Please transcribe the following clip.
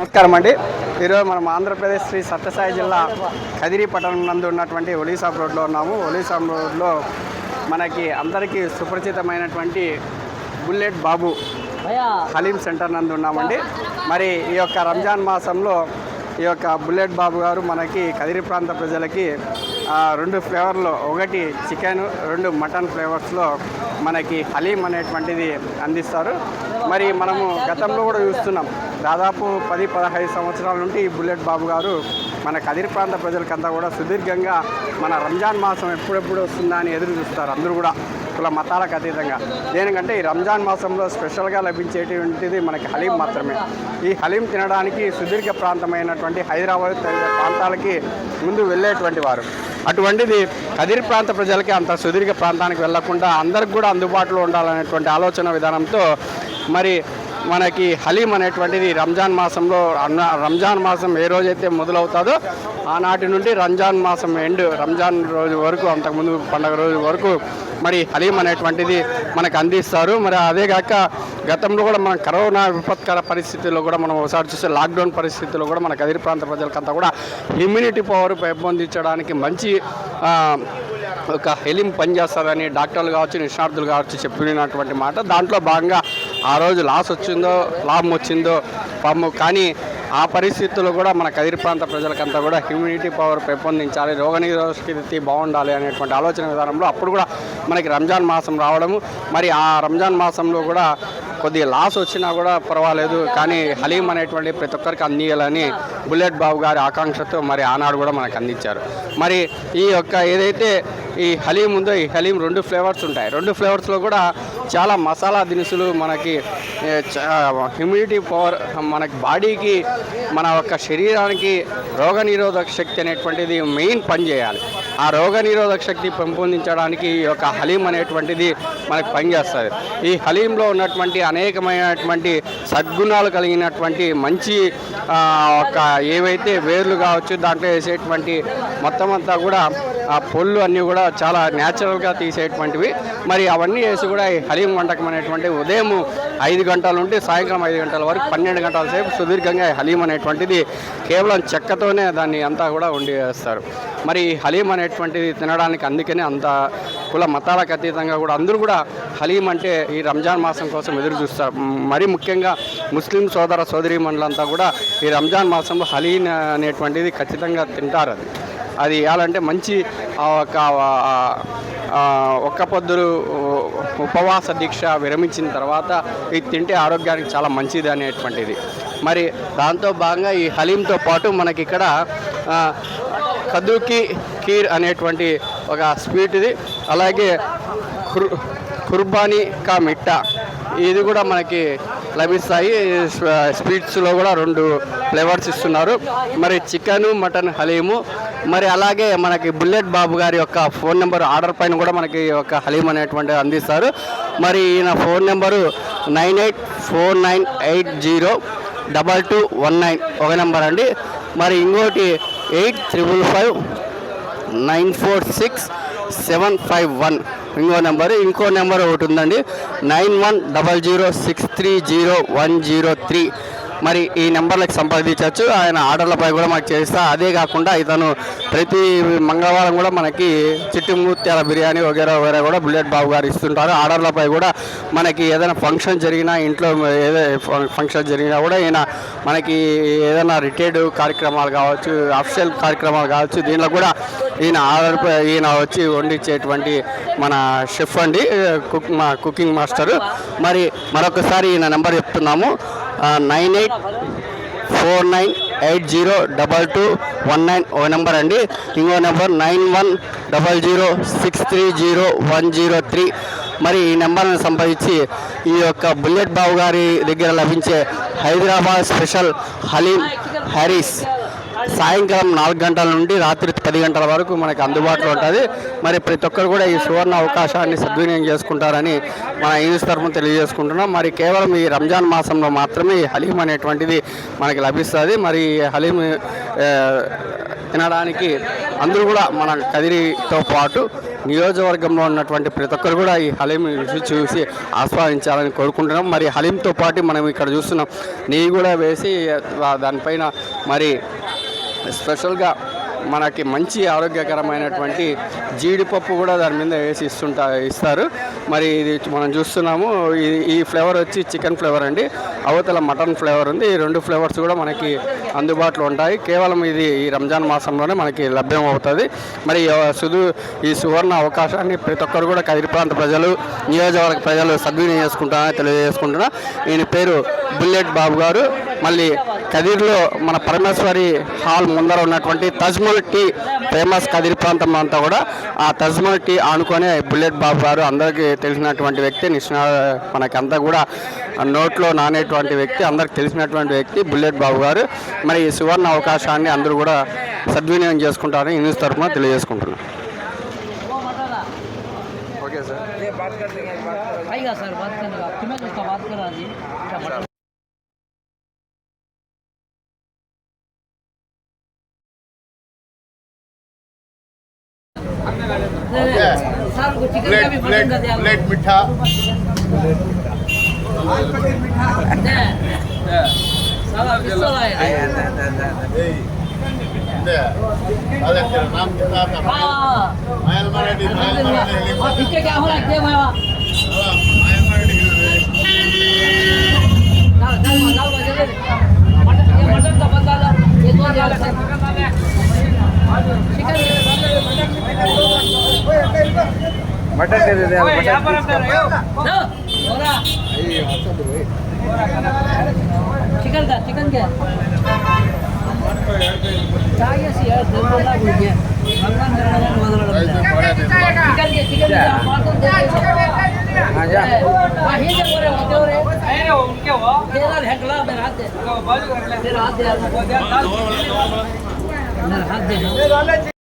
నమస్కారం అండి. ఈరోజు మనం ఆంధ్రప్రదేశ్ శ్రీ సత్యసాయి జిల్లా కదిరి పట్టణం నందు ఉన్నటువంటి ఒలీసాబ్ రోడ్లో ఉన్నాము. ఒలీసాబ్ రోడ్లో మనకి అందరికీ సుపరిచితమైనటువంటి బుల్లెట్ బాబు హలీం సెంటర్ నందు ఉన్నామండి. మరి ఈ యొక్క రంజాన్ మాసంలో ఈ యొక్క బుల్లెట్ బాబు గారు మనకి కదిరి ప్రాంత ప్రజలకి రెండు ఫ్లేవర్లో ఒకటి చికెన్ రెండు మటన్ ఫ్లేవర్స్లో మనకి హలీం అనేటువంటిది అందిస్తారు. మరి మనము గతంలో కూడా చూస్తున్నాం. దాదాపు పది పదహైదు సంవత్సరాల నుండి ఈ బుల్లెట్ బాబు గారు మన కదిరి ప్రాంత ప్రజలకంతా కూడా సుదీర్ఘంగా మన రంజాన్ మాసం ఎప్పుడెప్పుడు వస్తుందా అని ఎదురు చూస్తారు అందరూ కూడా కుల మతాలకు అతీతంగా. దేనికంటే ఈ రంజాన్ మాసంలో స్పెషల్గా లభించేటువంటిది మనకి హలీం మాత్రమే. ఈ హలీం తినడానికి సుదీర్ఘ ప్రాంతమైనటువంటి హైదరాబాద్ తదితర ప్రాంతాలకి ముందు వెళ్ళేటువంటి వారు. అటువంటిది కదిరి ప్రాంత ప్రజలకి అంత సుదీర్ఘ ప్రాంతానికి వెళ్ళకుండా అందరికి కూడా అందుబాటులో ఉండాలనేటువంటి ఆలోచన విధానంతో మరి మనకి హలీం అనేటువంటిది రంజాన్ మాసంలో రంజాన్ మాసం ఏ రోజైతే మొదలవుతుందో ఆనాటి నుండి రంజాన్ మాసం ఎండ్ రంజాన్ రోజు వరకు అంతకుముందు పండగ రోజు వరకు మరి హలీం అనేటువంటిది మనకు అందిస్తారు. మరి అదే కాక గతంలో కూడా మన కరోనా విపత్కర పరిస్థితుల్లో కూడా మనం ఒకసారి చూస్తే లాక్డౌన్ పరిస్థితుల్లో కూడా మన కదిరి ప్రాంత ప్రజలకంతా కూడా ఇమ్యూనిటీ పవర్ పెంపొందించడానికి మంచి ఒక హెలిం పనిచేస్తుందని డాక్టర్లు కావచ్చు నిష్ణార్థులు కావచ్చు చెప్పినటువంటి మాట. దాంట్లో భాగంగా ఆ రోజు లాస్ వచ్చిందో లాభం వచ్చిందో పాము కానీ ఆ పరిస్థితుల్లో కూడా మన కదిరి ప్రాంత ప్రజలకంతా కూడా హ్యూమిడిటీ పవర్ పెంపొందించాలి రోగనిరోధక బాగుండాలి అనేటువంటి ఆలోచన విధానంలో అప్పుడు కూడా మనకి రంజాన్ మాసం రావడము. మరి ఆ రంజాన్ మాసంలో కూడా కొద్దిగా లాస్ వచ్చినా కూడా పర్వాలేదు. కానీ హలీం అనేటువంటి ప్రతి ఒక్కరికి అందియాలని బుల్లెట్ బాబు గారి ఆకాంక్షతో మరి ఆనాడు కూడా మనకు అందించారు. మరి ఈ యొక్క ఏదైతే ఈ హలీం ఉందో ఈ హలీం రెండు ఫ్లేవర్స్ ఉంటాయి. రెండు ఫ్లేవర్స్లో కూడా చాలా మసాలా దినుసులు మనకి హ్యూమిడిటీ పవర్ మనకి బాడీకి మన యొక్క శరీరానికి రోగనిరోధక శక్తి అనేటువంటిది మెయిన్ పని చేయాలి. ఆ రోగనిరోధక శక్తి పెంపొందించడానికి ఈ యొక్క హలీం అనేటువంటిది మనకు పనిచేస్తుంది. ఈ హలీంలో ఉన్నటువంటి అనేకమైనటువంటి సద్గుణాలు కలిగినటువంటి మంచి ఒక ఏవైతే వేర్లు కావచ్చు దాంట్లో వేసేటువంటి మొత్తం అంతా కూడా ఆ పొల్లు అన్నీ కూడా చాలా న్యాచురల్గా తీసేటువంటివి. మరి అవన్నీ వేసి కూడా ఈ హలీం వంటకం అనేటువంటి ఉదయం ఐదు గంటల నుండి సాయంత్రం ఐదు గంటల వరకు పన్నెండు గంటల సేపు సుదీర్ఘంగా హలీం అనేటువంటిది కేవలం చెక్కతోనే దాన్ని అంతా కూడా వండి వేస్తారు. మరి ఈ హలీం అనేటువంటిది తినడానికి అందుకనే అంత కుల మతాలకు అతీతంగా కూడా అందరూ కూడా హలీం అంటే ఈ రంజాన్ మాసం కోసం ఎదురు చూస్తారు. మరి ముఖ్యంగా ముస్లిం సోదర సోదరి మండలంతా కూడా ఈ రంజాన్ మాసంలో హలీం అనేటువంటిది ఖచ్చితంగా తింటారు అది. అది ఇవ్వాలంటే మంచి ఆ ఒక ఒక్క పొద్దులు ఉపవాస దీక్ష విరమించిన తర్వాత ఇది తింటే ఆరోగ్యానికి చాలా మంచిది అనేటువంటిది. మరి దాంతో భాగంగా ఈ హలీంతో పాటు మనకి ఇక్కడ ఆ, కదుకి కీర్ అనేటువంటి ఒక స్వీట్ది అలాగే కుర్ కుర్బానీ కా మిట్టా ఇది కూడా మనకి లభిస్తాయి. స్వీట్స్లో కూడా రెండు ఫ్లేవర్స్ ఇస్తున్నారు. మరి చికెను మటన్ హలీము మరి అలాగే మనకి బుల్లెట్ బాబు గారి యొక్క ఫోన్ నెంబర్ ఆర్డర్ పైన కూడా మనకి ఒక హలీం అనేటువంటి అందిస్తారు. మరి ఈయన phone number nine eight four nine eight zero double two one nine ఒక నెంబర్ అండి. మరి ఇంకోటి eight triple five nine four six seven five one ఇంకో నెంబర్ ఇంకో నెంబర్ ఒకటి ఉందండి. Nine one double zero six three zero one zero three మరి ఈ నెంబర్లకు సంప్రదించవచ్చు. ఆయన ఆర్డర్లపై కూడా మనకు చేస్తా. అదే కాకుండా ఇతను ప్రతి మంగళవారం కూడా మనకి చిట్టుమూత్యాల బిర్యానీ వగేరా వగేరా కూడా బుల్లెట్ బాబు గారు ఇస్తుంటారు. ఆర్డర్లపై కూడా మనకి ఏదైనా ఫంక్షన్ జరిగినా ఇంట్లో ఏదో ఫంక్షన్ జరిగినా కూడా ఈయన మనకి ఏదైనా రిటైర్డ్ కార్యక్రమాలు కావచ్చు అఫిషియల్ కార్యక్రమాలు కావచ్చు దీనిలో కూడా ఈయన ఆర్డర్ ఈయన వచ్చి వండించేటువంటి మన షెఫ్ అండి కుక్ మా కుకింగ్ మాస్టరు. మరి మరొకసారి ఈయన నెంబర్ చెప్తున్నాము. Nine eight four nine eight zero double two one nine ఓ నెంబర్ అండి. ఇంకో number nine one double zero six three zero one zero three. మరి ఈ నెంబర్ని సంపాదించి ఈ యొక్క బుల్లెట్ బాబు గారి దగ్గర లభించే హైదరాబాద్ స్పెషల్ హలీం హ్యారీస్ సాయంకాలం నాలుగు గంటల నుండి రాత్రి పది గంటల వరకు మనకి అందుబాటులో ఉంటుంది. మరి ప్రతి ఒక్కరు కూడా ఈ సువర్ణ అవకాశాన్ని సద్వినియోగం చేసుకుంటారని మన న్యూస్ తరఫున తెలియజేసుకుంటున్నాం. మరి కేవలం ఈ రంజాన్ మాసంలో మాత్రమే ఈ హలీం అనేటువంటిది మనకి లభిస్తుంది. మరి హలీం తినడానికి అందరూ కూడా మన కదిరితో పాటు నియోజకవర్గంలో ఉన్నటువంటి ప్రతి ఒక్కరు కూడా ఈ హలీం రుచి చూసి ఆస్వాదించాలని కోరుకుంటున్నాం. మరి హలీంతో పాటు మనం ఇక్కడ చూస్తున్నాం. నెయ్యి కూడా వేసి దానిపైన మరి స్పెషల్గా మనకి మంచి ఆరోగ్యకరమైనటువంటి జీడిపప్పు కూడా దాని మీద వేసి ఇస్తుంటా ఇస్తారు. మరి ఇది మనం చూస్తున్నాము ఈ- ఈ ఫ్లేవర్ వచ్చి చికెన్ ఫ్లేవర్ అండి. అవతల మటన్ ఫ్లేవర్ ఉంది. ఈ రెండు ఫ్లేవర్స్ కూడా మనకి అందుబాటులో ఉంటాయి. కేవలం ఇది ఈ రంజాన్ మాసంలోనే మనకి లభ్యం అవుతుంది. మరి సుదు ఈ సువర్ణ అవకాశాన్ని ప్రతి ఒక్కరు కూడా కదిరి ప్రాంత ప్రజలు నియోజకవర్గ ప్రజలు సద్వినియోగం చేసుకుంటారని తెలియజేసుకుంటున్నా. ఈయన పేరు బుల్లెట్ బాబు గారు. మళ్ళీ కదిర్లో మన పరమేశ్వరి హాల్ ముందర ఉన్నటువంటి తజ్మల్ టీ ఫేమస్ కదిరి ప్రాంతం అంతా కూడా ఆ తజ్మల్ టీ ఆనుకొని బుల్లెట్ బాబు గారు అందరికీ తెలిసినటువంటి వ్యక్తి నిష్ణా మనకంతా కూడా నోట్లో నానేటువంటి వ్యక్తి అందరికి తెలిసినటువంటి వ్యక్తి బుల్లెట్ బాబు గారు. మరి ఈ సువర్ణ అవకాశాన్ని అందరూ కూడా సద్వినియోగం చేసుకుంటారని న్యూస్ తరఫున తెలియజేసుకుంటున్నాను okay sir. प्लेट मटन का प्लेट दिया प्लेट मिठा साला पिस्तौल आया ಇದೆ ಅದೇ ನಾಮ್ ಕಿತಾಬ್ हाँ ಮಾಯಲ್ ಮರಾಠಿ ಮಾಯಲ್ ಮರಾಠಿ मटन दे देते चिकन का चिकन क्या चाहिए सी यार दो बोला भूल गया भगवान करने वाला बदला चिकन के चिकन के पाँच सौ दे दे। हाँ जा। वही जो बोले होते हो। रे अरे उनके वो। तेरा हेकला मेरा हाथ दे। बाजू कर ले। तेरा हाथ दे मेरा हाथ दे